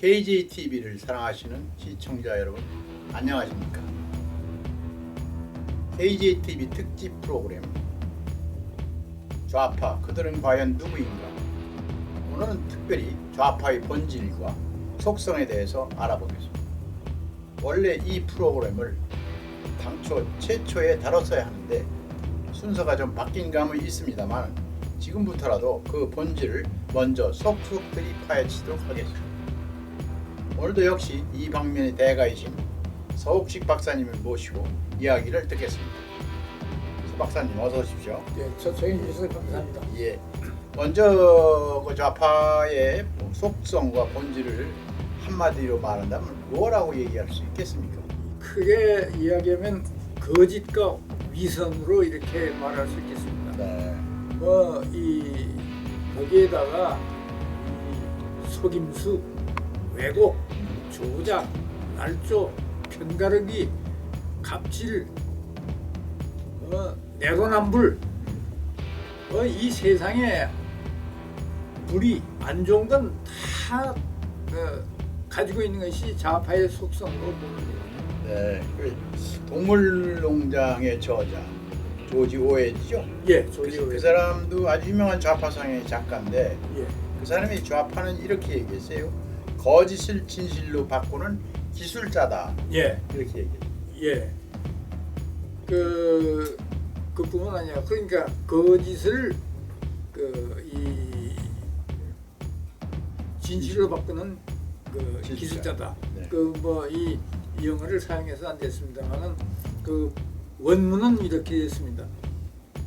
KJTV를 사랑하시는 시청자 여러분 안녕하십니까? KJTV 특집 프로그램 좌파 그들은 과연 누구인가? 오늘은 특별히 좌파의 본질과 속성에 대해서 알아보겠습니다. 원래 이 프로그램을 당초 최초에 다뤘어야 하는데 순서가 좀 바뀐 감은 있습니다만 지금부터라도 그 본질을 먼저 속속들이 파헤치도록 하겠습니다. 오늘도 역시 이 방면의 대가이신 서욱식 박사님을 모시고 이야기를 듣겠습니다. 서 박사님 어서 오십시오. 예, 초청해 주셔서 감사합니다. 예. 먼저 그 좌파의 속성과 본질을 한마디로 말한다면 뭐라고 얘기할 수 있겠습니까? 크게 이야기하면 거짓과 위선으로 이렇게 말할 수 있겠습니다. 네. 뭐이 거기에다가 이 속임수, 왜곡, 조작, 날조, 편가르기, 갑질, 어, 내로남불, 어, 이 세상에 불이 안 좋은 건다 어, 가지고 있는 것이 좌파의 속성으로 보는 거예요. 네. 그 동물농장의 저자 조지 오웨지죠. 예, 그, 조지 그 오웨. 사람도 아주 유명한 좌파상의 작가인데 예, 그 사람이 좌파는 이렇게 얘기했어요. 거짓을 진실로 바꾸는 기술자다. 예. 이렇게 얘기했어요. 예. 그 그뿐만 아니라 그러니까 거짓을 그이 진실로 바꾸는 그 기술자. 기술자다. 네. 그뭐이 영어를 사용해서 안 됐습니다만은 그 원문은 이렇게 됐습니다.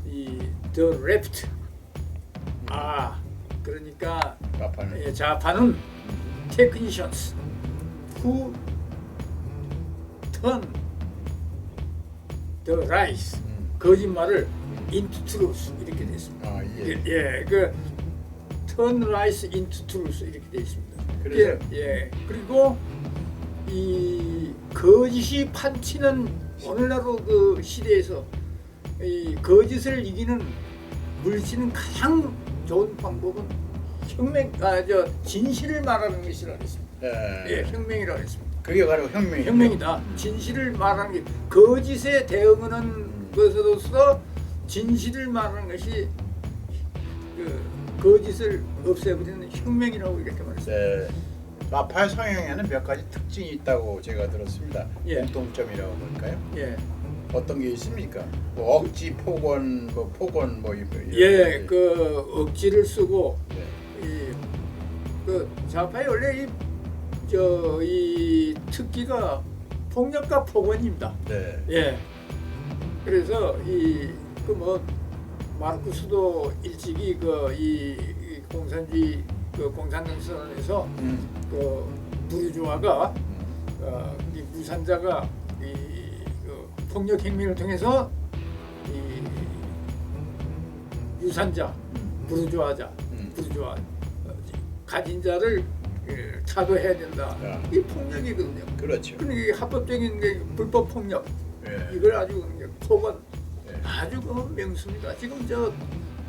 이 the left 아 그러니까 좌파는 예, 좌파는 technicians who turn the lies 음. 거짓말을 into truth 이렇게 돼 있습니다. 아 예, 예. 예, 그 turn lies into truth 이렇게 돼 있습니다. 그래서- 예, 예, 그리고 이 거짓이 판치는 오늘날 그 시대에서 이 거짓을 이기는 물리치는 가장 좋은 방법은 혁명, 아저 진실을 말하는 것이라 그랬습니다. 예. 예, 혁명이라고 했습니다. 그게 바로 혁명이죠. 혁명이다. 진실을 말하는 게 거짓에 대응하는 것으로서 진실을 말하는 것이 그 거짓을 없애버리는 혁명이라고 이렇게 말했습니다. 네. 좌파의 성향에는 몇 가지 특징이 있다고 제가 들었습니다. 예. 공통점이라고 볼까요? 예, 어떤 게 있습니까? 뭐 억지 폭언, 뭐 폭언, 뭐 이런. 예, 그 억지를 쓰고 네. 이그 좌파의 원래 이 저 이 특기가 폭력과 폭언입니다. 네. 예. 그래서 이 그 뭐 마르크스도 일찍이 그이 공산주의 그 공산당선에서 음. 그 부르주아가 음. 어, 이 무산자가 이그 폭력 혁명을 통해서 이 유산자 음. 부르주아자 음. 부르주아 어, 가진 자를 예, 차도해야 된다. 야. 이 폭력이거든요. 그렇죠. 그러니까 이게 합법적인 게 불법 폭력 예. 이걸 아주 그냥 폭언 예. 아주 그 명수입니다. 지금 저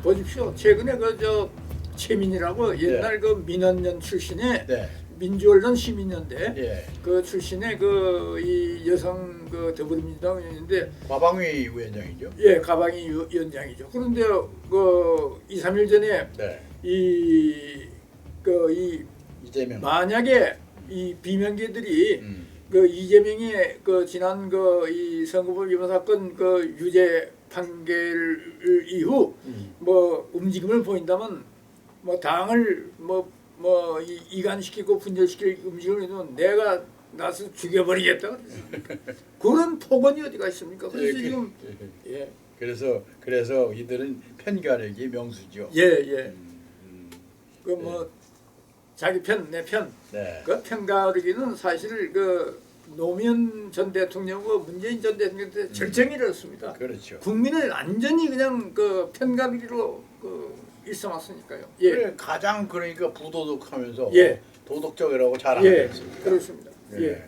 보십시오. 최근에 그 저 최민이라고 옛날 그 민원연 출신의 네. 민주언론 시민연대 예. 그 출신의 그 이 여성 그 더불어민주당 의원인데 과방위 위원장이죠. 예 가방이 위- 위원장이죠. 그런데 그 2, 3일 전에 네. 이 그이 이재명. 만약에 이 비명계들이 음. 그 이재명의 그 지난 그 이 선거법 위반 사건 그 유죄 판결 이후 음. 뭐 움직임을 보인다면 뭐 당을 뭐 뭐 이간시키고 분열시킬 움직임을 해도 내가 나서 죽여버리겠다. 그런 폭언이 어디가 있습니까? 그래서 예, 그- 지금 예. 예 그래서 그래서 이들은 편가르기 명수죠. 예 예. 음, 음. 그뭐 자기 편 내 편 네. 그 편가르기는 사실 그 노무현 전 대통령과 문재인 전 대통령한테 절정이 이렇습니다. 그렇죠. 국민을 완전히 그냥 그 편가르기로 그 일삼았으니까요. 예, 그래, 가장 그러니까 부도덕하면서 예. 도덕적이라고 잘 예, 알았습니다. 그렇습니다. 예,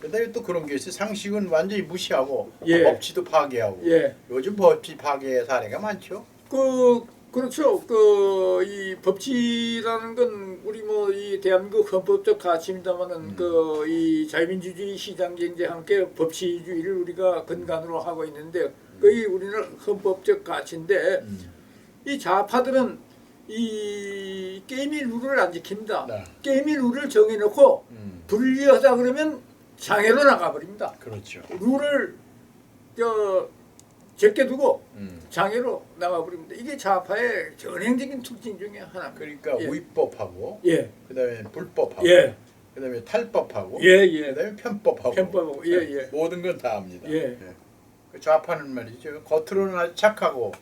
그다음에 또 그런 게 있어요. 상식은 완전히 무시하고 예. 법치도 파괴하고. 예, 요즘 법치 파괴 사례가 많죠. 그 그렇 그렇죠. 그 이 법치라는 건 우리 뭐 이 대한민국 헌법적 가치입니다만은 음. 그이 자유민주주의 시장 경제와 함께 법치주의를 우리가 근간으로 하고 있는데 거의 우리는 헌법적 가치인데 음. 이 좌파들은 이 게임의 룰을 안 지킵니다. 네. 게임의 룰을 정해놓고 음. 불리하다 그러면 장애로 나가버립니다. 그렇죠. 룰을 저 적게 두고 음. 장애로 나가버립니다. 이게 좌파의 전형적인 특징 중에 하나입니다. 그러니까 예. 위법하고 예, 그다음에 불법하고 예, 그다음에 탈법하고 예, 예. 그다음에 편법하고 편법하고, 예, 예. 모든 건 다 합니다. 예. 그 좌파는 말이죠. 겉으로는 아주 착하고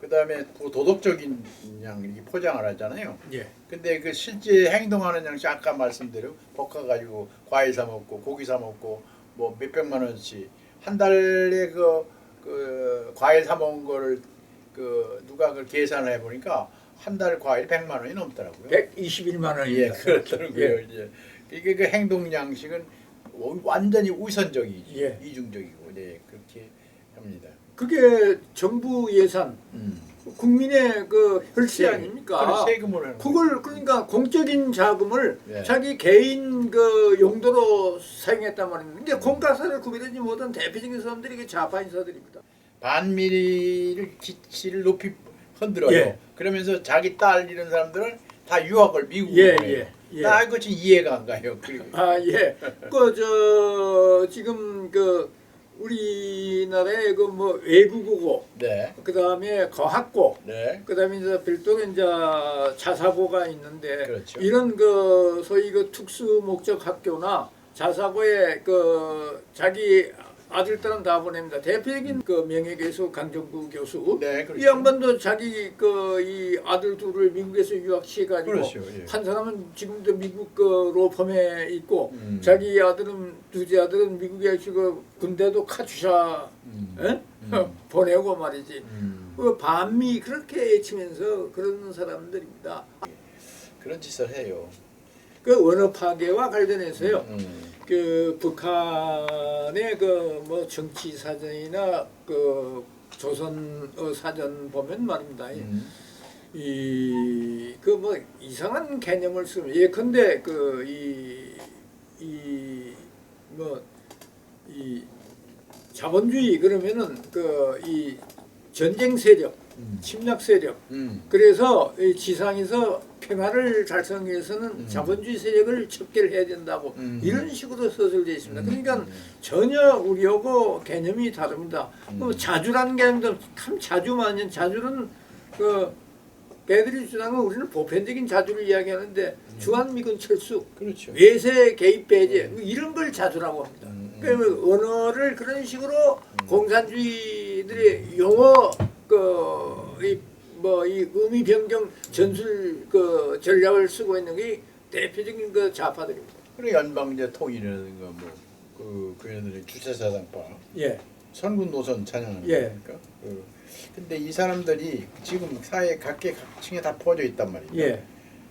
그다음에 또 도덕적인 양 포장을 하잖아요. 예, 근데 그 실제 행동하는 양식 아까 말씀대로 볶아 가지고 과일 사 먹고 고기 사 먹고 뭐 몇백만 원씩 한 달에 그, 그 과일 사 먹은 거를 그 누가 그걸 계산을 해 보니까 한 달 과일 100만 원이 넘더라고요. 121만 예, 원입니다. 그렇더라고요. 예. 이제 이게 그 행동 양식은 완전히 우선적이지 예. 이중적이고 네 그렇게 합니다. 그게 정부 예산, 음. 국민의 그 혈세. 아닙니까? 세금으로 그걸 그러니까 공적인 자금을 예. 자기 개인 그 용도로 사용했단 말입니다. 음. 근데 공과사를 구별하지 못한 대표적인 사람들이 이게 좌파 인사들입니다. 반미를 기치를 높이 흔들어요. 예. 그러면서 자기 딸 이런 사람들은 다 유학을 미국으로 예. 예, 예. 나 지금 이해가 안 가요. 그리고 아 예. 그 저 지금 그 우리나라의 그 뭐 외국어고, 네, 그 다음에 거학고, 네, 그 다음에 이제 별도로 이제 자사고가 있는데 그렇죠. 이런 그 소위 그 특수 목적 학교나 자사고에 그 자기 아들들은 다 보냅니다. 대표적인 그 명예교수 강정구 교수. 네, 그렇죠. 이 양반도 자기 그 이 아들 둘을 미국에서 유학시켜가지고 그렇죠, 예. 한 사람은 지금도 미국 그 로펌에 있고 음. 자기 아들은 두째 아들은 미국에 지금 군대도 카투샤 음. 에? 음. 보내고 말이지. 음, 그 반미 그렇게 애치면서 그런 사람들입니다. 그런 짓을 해요. 그 언어 파괴와 관련해서요. 음, 그 북한의 그 뭐 정치 사전이나 그 조선어 사전 보면 말입니다. 음, 이그 뭐 이상한 개념을 쓰면 예컨대 그 이 이 뭐 이 자본주의 그러면은 그 이 전쟁 세력, 음, 침략 세력 음, 그래서 이 지상에서 평화를 달성하기 위해서는 음. 자본주의 세력을 척결해야 된다고 음. 이런 식으로 서술되어 있습니다. 음. 그러니까 전혀 우리하고 개념이 다릅니다. 음. 그 자주라는 개념도 참 자주만은 자주는 그 걔들이 주장은 우리는 보편적인 자주를 이야기하는데 주한미군 철수, 그렇죠. 외세 개입 배제 이런 걸 자주라고 합니다. 음, 음. 그 언어를 그런 식으로 공산주의들의 용어 그이 뭐 이 의미 변경 전술 그 전략을 쓰고 있는 게 대표적인 그 좌파들입니다. 그리고 연방제 통일이라든가 뭐그 그네들의 주체 사상파 예, 선군 노선 찬양하는 예. 거니까. 그, 근데 이 사람들이 지금 사회 각계 각층에 다 퍼져 있단 말이에요. 예,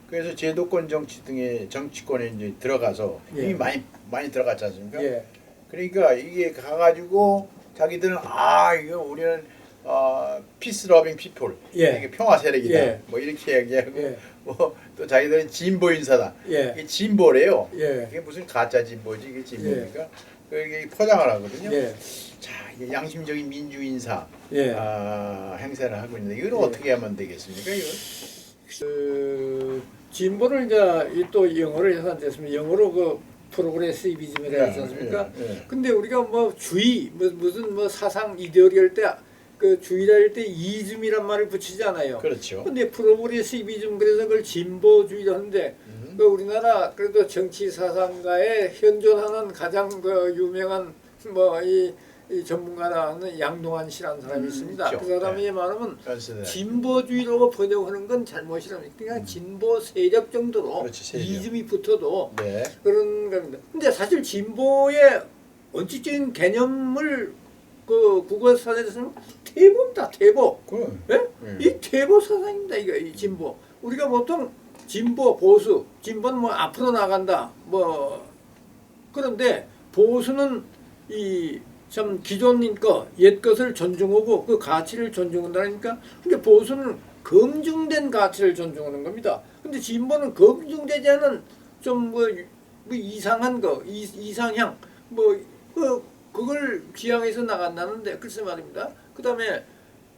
그래서 제도권 정치 등의 정치권에 이제 들어가서 예. 이미 많이 많이 들어갔지 않습니까? 예, 그러니까 이게 가가지고 자기들은 아 이거 우리는 어, 피스 러빙 피플 예. 이게 평화 세력이다 예. 뭐 이렇게 얘기하고 예. 뭐또 자기들은 진보 인사다 예, 이게 진보래요. 예, 이게 무슨 가짜 진보지 이게 진보니까 그게 포장을 하거든요. 예, 자 이게 양심적인 민주 인사 예. 아, 행세를 하고 있는데 이걸 예. 어떻게 하면 되겠습니까? 이거? 그 진보를 이제 이또 영어로 해산됐으면 영어로 그 프로그레시비즘이라 하지 않습니까? 예, 예. 근데 우리가 뭐 주의 뭐 무슨 뭐 사상 이데올리 할때 그 주의라 할때 이즘이란 말을 붙이지 않아요. 그렇죠. 근데 프로그레시비즘 그래서 그걸 진보주의라 하는데 음. 그 우리나라 그래도 정치 사상가에 현존하는 가장 그 유명한 뭐이 전문가라는 양동환 씨라는 사람이 음, 있습니다. 있죠. 그 사람이 말하면 그렇습니다. 진보주의라고 번역하는 건 잘못이랍니다. 그러니까 진보 세력 정도로 음. 그렇지, 세력. 이즘이 붙어도 네. 그런 겁니다. 근데 사실 진보의 원칙적인 개념을 그 국어 사전에서는 태보입니다. 태보. 그 예? 예. 이 태보 사상입니다. 이거 이 진보. 우리가 보통 진보 보수, 진보는 뭐 앞으로 나간다. 뭐 그런데 보수는 이 참 기존인 거, 옛 것을 존중하고 그 가치를 존중한다니까. 근데 보수는 검증된 가치를 존중하는 겁니다. 근데 진보는 검증되지 않은 좀뭐 뭐 이상한 거, 이, 이상향 뭐 그 그걸 지향해서 나간다는데 글쎄 말입니다. 그 다음에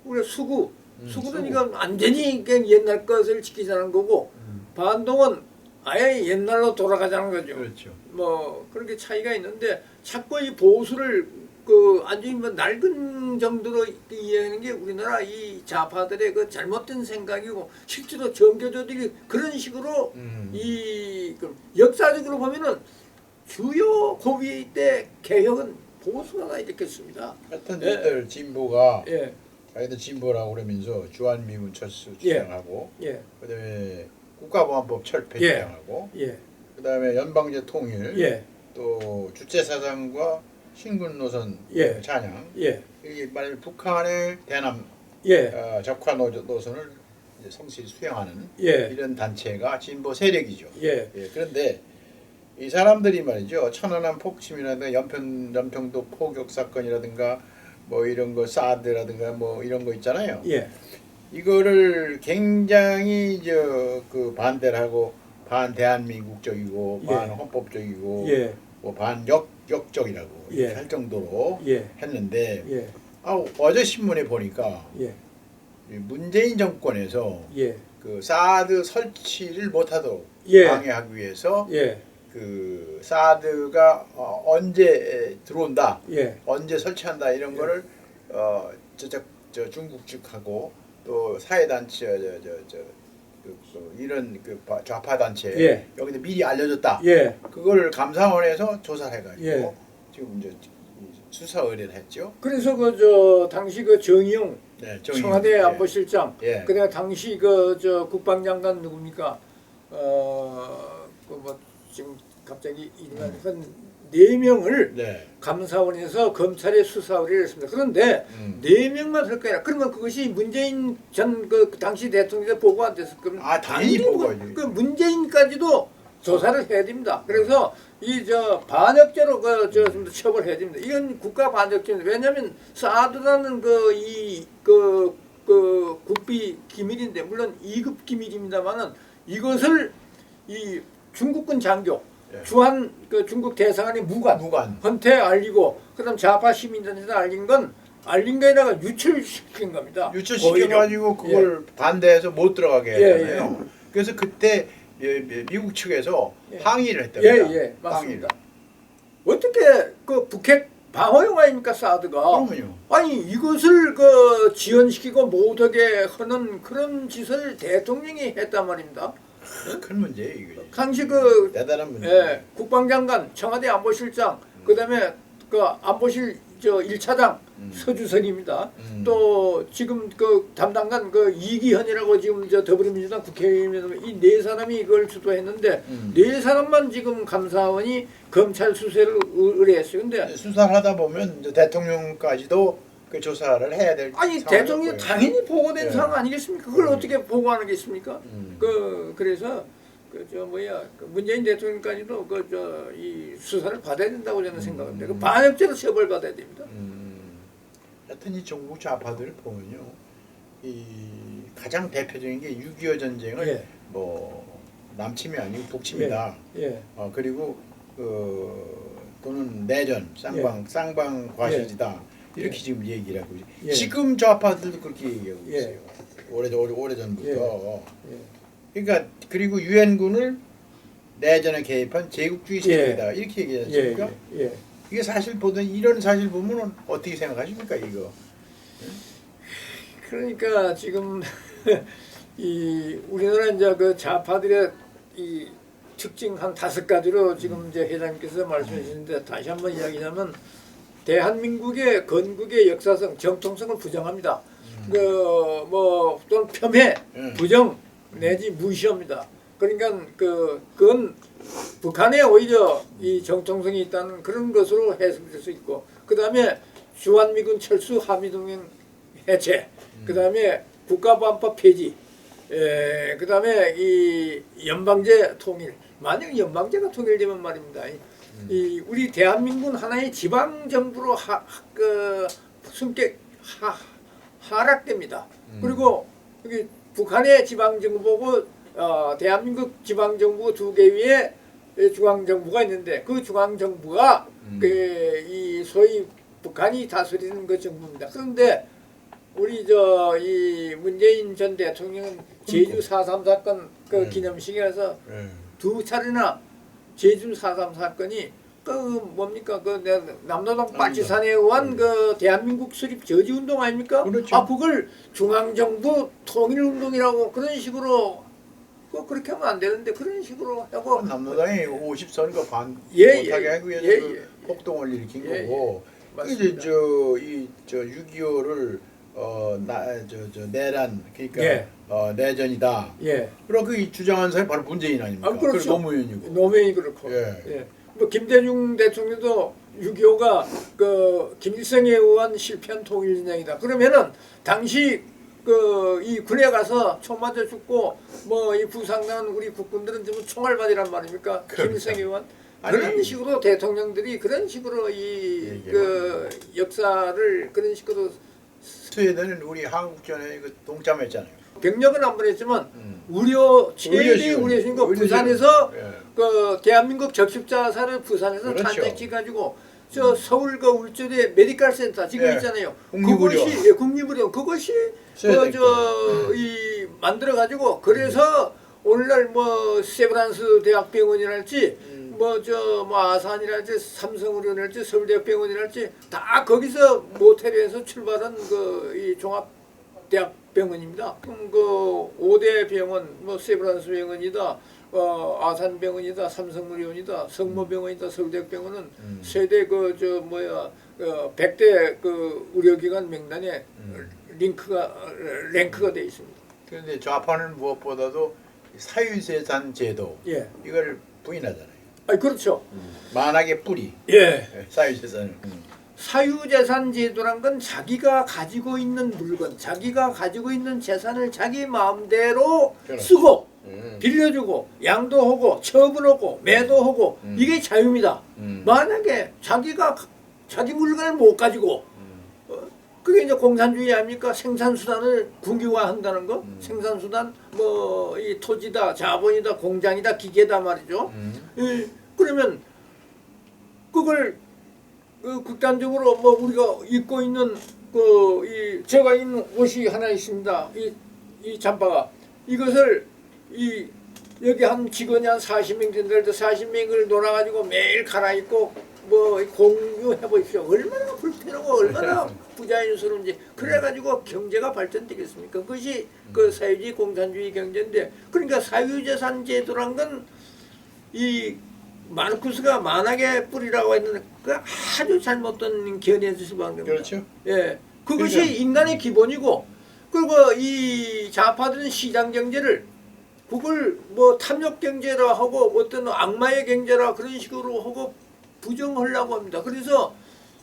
우리 수구, 음, 수구는 수구. 이건 완전히 그냥 옛날 것을 지키자는 거고 음, 반동은 아예 옛날로 돌아가자는 거죠. 그렇죠. 뭐 그렇게 차이가 있는데 자꾸 이 보수를 그 완전히 뭐 낡은 정도로 이해하는 게 우리나라 이 좌파들의 그 잘못된 생각이고 실제로 정교조들이 그런 식으로 음. 이 그 역사적으로 보면은 주요 고위 때 개혁은 보수가 일으켰습니다. 하여튼 예. 이들 진보가 예, 자기들 진보라고 그러면서 주한미군 철수 예. 주장하고 예, 그다음에 국가보안법 철폐 예. 주장하고 예, 그다음에 연방제 통일 예, 또 주체 사상과 신군 노선 예. 찬양 예, 이 말하면 북한의 대남 예, 어, 적화 노- 노선을 성실히 수행하는 예, 이런 단체가 진보 세력이죠. 예, 예, 그런데 이 사람들이 말이죠. 천안함 폭침이라든가 연평 연평도 포격 사건이라든가 뭐 이런 거 사드라든가 뭐 이런 거 있잖아요. 예, 이거를 굉장히 저 그 반대를 하고 반 대한민국적이고 예. 반 헌법적이고 예, 뭐 반역 역적이라고 예. 할 정도로 예, 했는데 예, 아 어제 신문에 보니까 예, 이 문재인 정권에서 예, 그 사드 설치를 못하도록 예, 방해하기 위해서 예, 그 사드가 어, 언제 들어온다, 예, 언제 설치한다 이런 예. 거를 어 저쪽 저 중국 측하고 또 사회 단체 저저저 그, 그 이런 그 바- 좌파 단체 예. 여기다 미리 알려줬다. 예, 그걸 감사원에서 조사를 해가지고 예. 지금 이제 수사 의뢰를 했죠. 그래서 그 저 당시 그 정의용 네, 정의. 청와대 예. 안보실장 예. 그다음 당시 그 저 국방장관 누굽니까 어그 뭐 지금 갑자기 이름을 한네 명을 네. 감사원에서 검찰에 수사 의뢰를 했습니다. 그런데 음. 네 명만 할 거야. 그러면 그것이 문재인 전 그 당시 대통령에 보고 안 됐을 거면 아, 당연히 보고하지. 그 문재인까지도 조사를 해야 됩니다. 그래서 이 저 반역죄로 그저 처벌해야 됩니다. 이건 국가 반역죄입니다. 왜냐하면 사드라는 그이그그 국비 기밀인데 물론 2급 기밀입니다만은 이것을 이 중국군 장교 예. 주한 그 중국 대사관의 무관 무관. 헌태 알리고 그다음 좌파 시민단체에 알린 건 알린 게 아니라 유출시킨 겁니다. 유출시켜가지고 그걸 반대해서 못 들어가게 예, 했잖아요. 그래서 그때 예, 예, 미국 측에서 예. 항의를 했답니다. 예예 예, 맞습니다. 어떻게 그 북핵 방어용 아닙니까 사드가? 그러면요. 아니 이것을 그 지연시키고 못하게 하는 그런 짓을 대통령이 했단 말입니다. 큰 문제예요 이거. 당시 그 대단한 문제. 예, 국방장관, 청와대 안보실장, 그다음에 그 안보실 저 1차장 음. 서주석입니다. 음. 또 지금 그 담당관 그 이기현이라고 지금 저 더불어민주당 국회의원 이 네 사람이 이걸 주도했는데 음. 네 사람만 지금 감사원이 검찰 수사를 의- 의뢰했어요. 근데 수사를 하다 보면 이제 대통령까지도 그 조사를 해야 될 아니 대통령이. 당연히 보고된 예. 사항 아니겠습니까? 그걸 음. 어떻게 보고하겠습니까? 음. 그 그래서 그 저 뭐야 그 문재인 대통령까지도 그 저 이 수사를 받아야 된다고 저는 생각합니다. 그 반역죄로 처벌 받아야 됩니다. 음, 하여튼 이 정부 좌파들 보면요, 이 가장 대표적인 게 6.25 전쟁을 예. 뭐 남침이 아니고 북침이다. 예, 어, 그리고 그 또는 내전 쌍방 쌍방 과실이다. 이렇게 예. 지금 얘기를 하고 있어요. 예. 지금 좌파들도 그렇게 얘기하고 예. 있어요. 오래 오래 오래 전부터. 예. 그러니까 그리고 유엔군을 내전에 개입한 제국주의 세력이다 이렇게 얘기하지 예, 않습니까? 예, 예. 이게 사실 보던 이런 사실 보면은 어떻게 생각하십니까 이거? 그러니까 지금 이 우리나라 이제 그 좌파들의 이 특징 한 다섯 가지로 지금 이제 회장님께서 말씀해 주시는데 다시 한번 이야기하면 대한민국의 건국의 역사성, 정통성을 부정합니다. 그뭐 또는 폄훼, 음. 부정 내지 무시합니다. 그러니까 그 그건 북한에 오히려 이 정통성이 있다는 그런 것으로 해석될 수 있고 그 다음에 주한미군 철수 한미동맹 해체 그 다음에 국가보안법 폐지 에, 그 다음에 이 연방제 통일 만약 연방제가 통일되면 말입니다 이, 이 우리 대한민국은 하나의 지방 정부로 하, 하, 그 성격 하, 하락됩니다 음. 그리고 여기 북한의 지방정부고 어, 대한민국 지방정부 두 개 위에 중앙정부가 있는데 그 중앙정부가 음. 그이 소위 북한이 다스리는 그 정부입니다. 그런데 우리 저 이 문재인 전 대통령은 제주 4.3 사건 그 음. 기념식에서 예. 두 차례나 제주 4.3 사건이 그 뭡니까 그 내- 남노동 빨치산에 의한 그 대한민국 수립 저지 운동 아닙니까? 그렇죠. 아 그걸 중앙정부 통일 운동이라고 그런 식으로 그 그렇게 하면 안 되는데 그런 식으로 하고 남노당이 50선거 반 예, 못하게 예, 하기 위해서 예, 그 예. 폭동을 일으킨 예, 거고 맞습니다. 이제 저이저 6.25를 어나저저 내란 그러니까 예. 어, 내전이다. 예 그럼 그 주장한 사람이 바로 문재인 아닙니까? 아, 그렇죠. 노무현이고. 노무현이 그렇고 예. 예. 뭐 김대중 대통령도 6.25가 그 김일성에 의한 실패한 통일진영이다. 그러면은 당시 그 이 군에 가서 총 맞아 죽고 뭐 이 부상난 우리 국군들은 전부 총알받이란 말입니까? 그러니까. 김일성에 의한 그런 식으로 대통령들이 그런 식으로 이 그 역사를 그런 식으로 스웨덴은 우리 한국전에 그 동참했잖아요. 병력은 안 보냈지만 음. 우려 최대 의료시설. 우려 신 거 의료시설. 부산에서 예. 그 대한민국 적십자사를 부산에서 그렇죠. 탄핵지 가지고 저 서울 그 울주대 메디컬 센터 지금 예. 있잖아요. 국립의료. 그것이 예, 국립의료 그것이 그저이 만들어 가지고 그래서 오늘날 뭐 세브란스 대학병원이랄지 음. 뭐저 뭐 아산이랄지 삼성의료랄지 서울대학병원이랄지 다 거기서 모텔에서 출발한 그 이 종합 대학 병원입니다. 그 5대 병원, 뭐 세브란스 병원이다, 어, 아산병원이다, 삼성의료원이다, 성모병원이다, 서울대학병원은 음. 세대 그 저 뭐야 어, 100대 그 의료기관 명단에 음. 링크가 랭크가 돼 있습니다. 그런데 좌파는 무엇보다도 사유재산 제도 예. 이걸 부인하잖아요. 아 그렇죠. 만악의 뿌리 예. 예, 사유재산을. 음. 사유재산 제도란 건 자기가 가지고 있는 물건, 자기가 가지고 있는 재산을 자기 마음대로 그렇죠. 쓰고 음. 빌려주고 양도하고 처분하고 매도하고 음. 이게 자유입니다. 음. 만약에 자기가 가- 자기 물건을 못 가지고 음. 어, 그게 이제 공산주의 아닙니까? 생산수단을 국유화한다는 거. 음. 생산수단 뭐 이 토지다, 자본이다, 공장이다, 기계다 말이죠. 음. 예, 그러면 그걸 그 극단적으로 뭐 우리가 입고 있는 그이 제가 있는 옷이 하나 있습니다. 이 이 잠바가 이것을 이 여기 한 직원이 한 40명 된다는데 40명을 놀아가지고 매일 갈아입고 뭐 공유해 보십시오. 얼마나 불편하고 얼마나 부자연스러운지 그래가지고 경제가 발전되겠습니까? 그것이 그 사회주의 공산주의 경제인데 그러니까 사유재산 제도란 건이 마르쿠스가 만악의 뿌리라고 했는데 그 아주 잘못된 견해에서 수반한 겁니다. 그렇죠. 예, 그것이 그러니까. 인간의 기본이고 그리고 이 좌파들은 시장 경제를 그걸 뭐 탐욕 경제라 하고 어떤 악마의 경제라 그런 식으로 하고 부정하려고 합니다. 그래서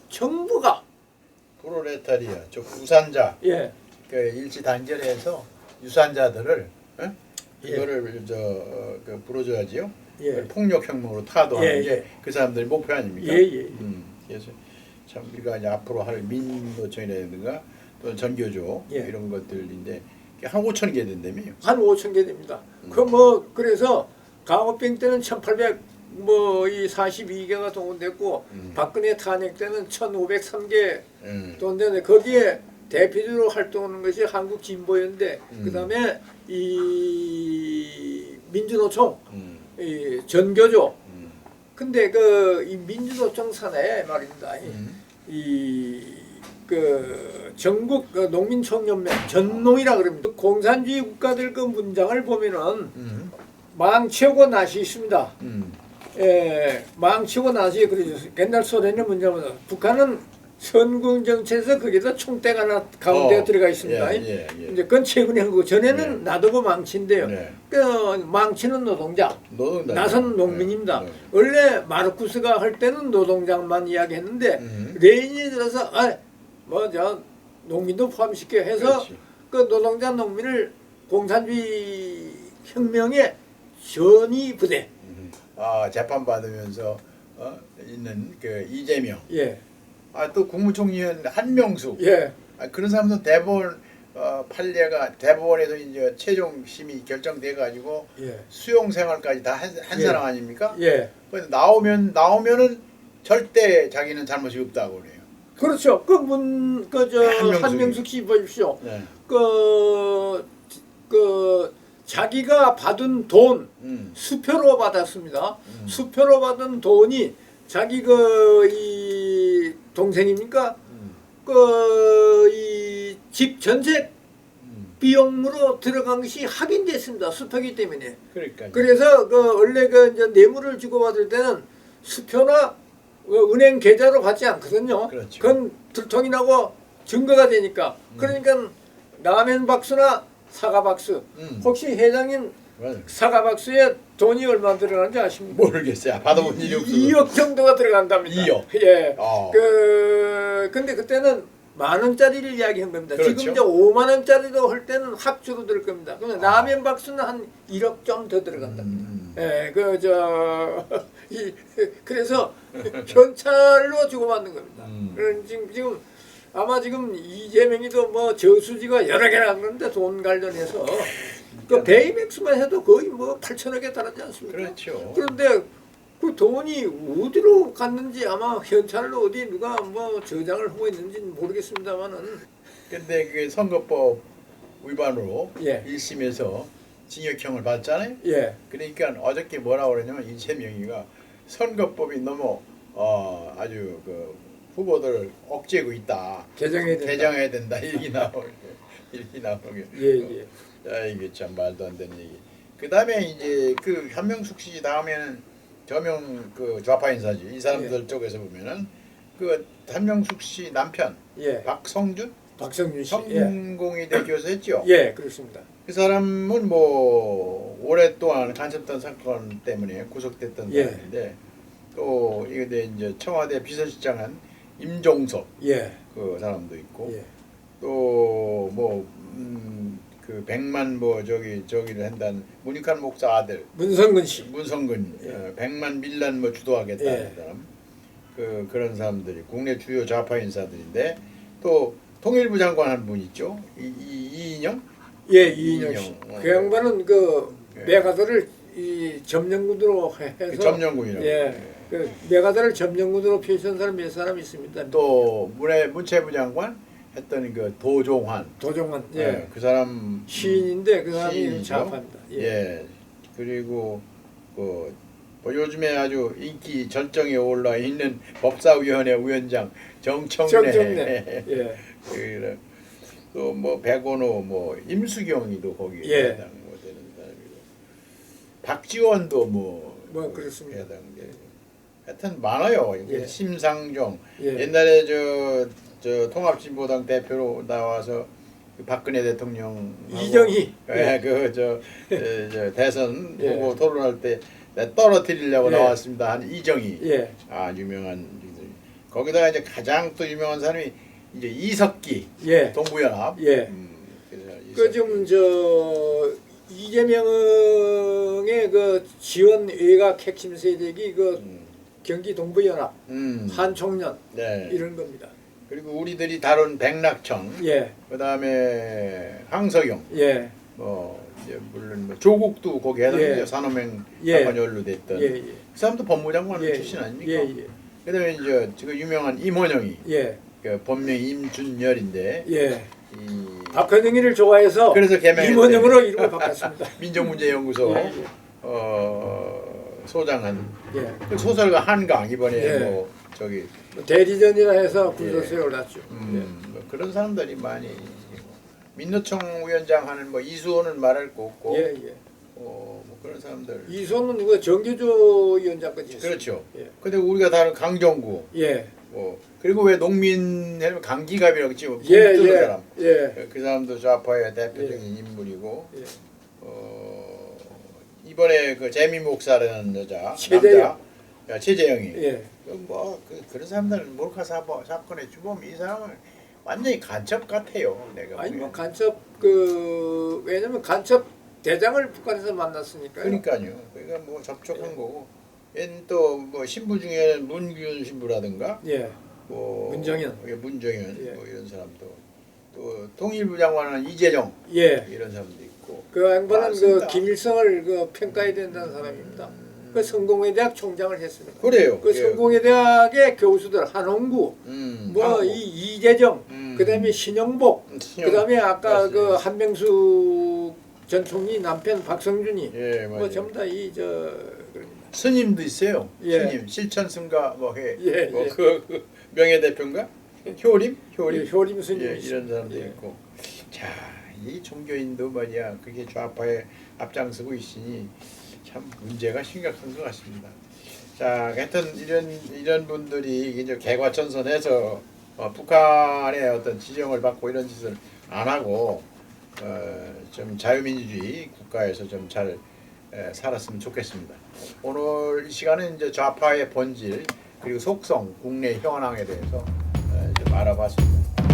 정부가 프로레타리아, 저 구산자, 예, 그 일시 단결해서 유산자들을 어? 예. 이거를 저 어, 그 불어줘야지요. 예, 폭력 혁명으로 타도하는 예, 게그 사람들의 목표 아닙니까? 예, 예. 음, 그래서 참 우리가 이제 앞으로 할 민노총이라든가 또 전교조 예. 이런 것들인데 한 5천 개 된다며요. 한 5천 개 됩니다. 그뭐 그래서 강호병 때는 1,800 뭐 이 42개가 동원됐고 음. 박근혜 탄핵 때는 1,503개 음. 동원됐는데 거기에 대표적으로 활동하는 것이 한국 진보연대 음. 그다음에 이 민주노총 음. 이 전교조 음. 근데 그 이 민주노총 산하에 말입니다. 이- 음. 이그 전국 그 농민총연맹 전농이라 그럽니다. 공산주의 국가들 그 문장을 보면은 음. 망치고 낫이 있습니다. 음. 예, 망치고 낫이 그러죠. 옛날 소련의 문장은 북한은 선군 정체에서 거기다 총대가 하나 가운데 어, 들어가 있습니다. 예, 예, 예. 이제 그건 최근에 한 거고 전에는 네. 놔두고 망치인데요. 네. 그 망치는 노동자, 노동자. 나선 농민입니다. 네, 네. 원래 마르쿠스가 할 때는 노동자만 이야기했는데 음. 레인이 들어서 아, 뭐저 농민도 포함시켜 해서 그렇지. 그 노동자 농민을 공산주의 혁명의 전위 부대 음. 아 재판 받으면서 어? 있는 그 이재명, 예, 아 또 국무총리는 한명숙, 예, 아, 그런 사람도 대법원 어, 판례가 대법원에서 이제 최종 심의 결정돼 가지고 예. 수용 생활까지 다한 예. 사람 아닙니까? 예. 그래서 나오면 나오면은 절대 자기는 잘못이 없다고 그래요. 그렇죠. 그문 그저 한명숙이. 한명숙 씨 보십시오. 네. 그, 그 자기가 받은 돈 음. 수표로 받았습니다. 음. 수표로 받은 돈이 자기 그이 동생입니까? 음. 그이 집 전세 음. 비용으로 들어간 것이 확인됐습니다. 수표기 때문에. 그러니까 그래서 그 원래 그 이제 뇌물을 주고받을 때는 수표나 그 은행 계좌로 받지 않거든요. 그렇죠. 건 들통이 나고 증거가 되니까. 음. 그러니까 라면 박스나 사과 박스. 음. 혹시 회장님. 사과 박스에 돈이 얼마 들어가는지 아십니까? 모르겠어요. 받아본 일이 없어서. 2억 정도가 들어간답니다. 2억? 예. 어. 그 근데 그때는 만 원짜리를 이야기한 겁니다. 그렇죠. 지금 이제 5만 원짜리도 할 때는 합주로 들 겁니다. 그러면 아. 라면 박스는 한 1억 좀 더 들어간답니다. 음. 예, 그 저 이 그래서 현찰로 주고 받는 겁니다. 음. 그런 지금 지금 아마 지금 이재명이도 뭐 저수지가 여러 개나 그런데 돈 관련해서 그 베이맥스만 해도 거의 뭐 8천억에 달하지 않습니까? 그렇죠. 그런데 그 돈이 어디로 갔는지 아마 현찰로 어디 누가 뭐 저장을 하고 있는지는 모르겠습니다만은 근데 그 선거법 위반으로 예. 1심에서 징역형을 받잖아요. 예, 그러니까 어저께 뭐라고 그러냐면 이재명이가 선거법이 너무 어 아주 그 후보들을 억제고 있다. 개정해야 된다. 개정해야 된다. 이렇게 나오게 이렇게 나오게. 예, 예. 아 이게 참 말도 안 되는 얘기. 그 다음에 이제 그 한명숙 씨 다음에는 저명 그 좌파 인사지 이 사람들 쪽에서 보면은 그 한명숙 씨 남편 예. 박성준 박성준 씨. 예. 성공회대 교수 했죠. 예, 그렇습니다. 그 사람은 뭐 오랫동안 간첩단 사건 때문에 구속됐던 예. 사람인데 또 이게 이제 청와대 비서실장한 임종석 예. 그 사람도 있고 예. 또뭐 그 백만 뭐 저기 저기를 한다는 문익환 목사 아들 문성근 씨. 문성근 예. 어, 백만 밀란 뭐 주도하겠다는 예. 사람 그 그런 사람들이 국내 주요 좌파 인사들인데 또 통일부 장관 한 분 있죠 이, 이 이인영 예, 이인영 씨. 이인영. 그 양반은 그 예. 메가더를 이 점령군으로 해- 그 해서 점령군이라고 예. 그 메가더를 점령군으로 표시한 사람 몇 사람 있습니다. 또 문해 문체부 장관 했던 그 도종환 도종환. 예. 예, 그 사람 시인인데 그 사람이 시인이죠. 좌파입니다. 예. 예. 그리고 그 뭐 요즘에 아주 인기 절정에 올라 있는 법사위원회 위원장 정청래 정정래. 예. 또뭐 백원호 뭐 임수경이도 거기에 예. 해당 뭐 되는 사람이고 박지원도 뭐, 뭐 그렇습니다. 해당되고 하여튼 많아요. 예. 심상정 예. 옛날에 저, 저 통합진보당 대표로 나와서 그 박근혜 대통령 이정희. 예, 그저 저 대선 예. 후보 토론할 때 떨어뜨리려고 예. 나왔습니다. 한 이정희 예. 아 유명한. 거기다가 이제 가장 또 유명한 사람이 이제 이석기 예. 동부연합. 예. 음, 그래서 그 이석기. 지금 저 이재명의 그 지원 외곽 핵심 세력이 그 음, 경기 동부연합, 음, 한총련 네. 이런 겁니다. 그리고 우리들이 다룬 백낙천, 예. 그다음에 황석영, 예. 뭐 이제 물론 뭐 조국도 거기 해당되죠. 예. 산업행 예. 사건 연루됐던 예. 예. 그 사람도 법무장관 예. 출신 아닙니까? 예. 예. 그다음에 이제 지금 유명한 임원영이 예. 그 본명이 임준열인데 예. 이 박헌영이를 좋아해서 그래서. 임원영으로 이름을 바꿨습니다. 민족문제연구소 예. 어, 소장한 예. 그 소설가 한강 이번에 예. 뭐 저기 뭐 대리전이라 해서 굴러서에 올랐죠. 음, 뭐 그런 사람들이 많이 민노총 위원장 하는 뭐 이수호는 말할 거 없고 예. 예. 어, 뭐 그런 사람들 이손은 누가 정교조 위원장까지 했어요. 그렇죠. 예. 근데 우리가 다른 강정구 예. 뭐 그리고 왜 농민 하면 강기갑이라고 지금 예. 예, 예. 사람 예. 그 사람도 좌파의 대표적인 인물이고 예. 어, 이번에 그 재미 목사라는 여자 최재영. 남자 야, 최재영이 예. 그 뭐 그, 그런 사람들은 몰카 사건 사건에 주범 이 사람은 완전히 간첩 같아요. 내가 아니 뭐 보기엔. 간첩 그 왜냐면 간첩 대장을 북한에서 만났으니까요. 그러니까요. 그러니까 뭐 접촉한 거고. 얘는 또뭐 신부 중에는 문규현 신부라든가 예. 뭐 문정현. 예, 문정현 예. 뭐 이런 사람도 또 통일부 장관은 이재정 예. 이런 사람도 있고 그 양반은 맞습니다. 그 김일성을 그 평가해야 된다는 사람입니다. 그 성공회대학 총장을 했습니다. 그래요. 그 예. 성공회대학의 교수들 한홍구, 음, 뭐 하고. 이 이재정, 음. 그다음에 신영복, 음, 신영- 그다음에 아까 맞습니다. 그 한명수 전 총리 남편 박성준이 예, 뭐 맞아요. 전부 다 이 저 스님도 있어요. 예. 스님 실천 승가 뭐해 예, 뭐 예. 그, 그 효림? 효림? 효림? 효림 스님 예, 이런 사람도 예. 있고 자, 이 종교인도 말이야 그게 좌파에 앞장서고 있으니 참 문제가 심각한 것 같습니다. 자, 하여튼 이런 이런 분들이 이제 개과천선해서 어, 북한의 어떤 지정을 받고 이런 짓을 안 하고 어, 좀 자유민주주의 국가에서 좀잘 살았으면 좋겠습니다. 오늘 이 시간은 이제 좌파의 본질 그리고 속성, 국내 현황에 대해서 어, 좀 알아봤습니다.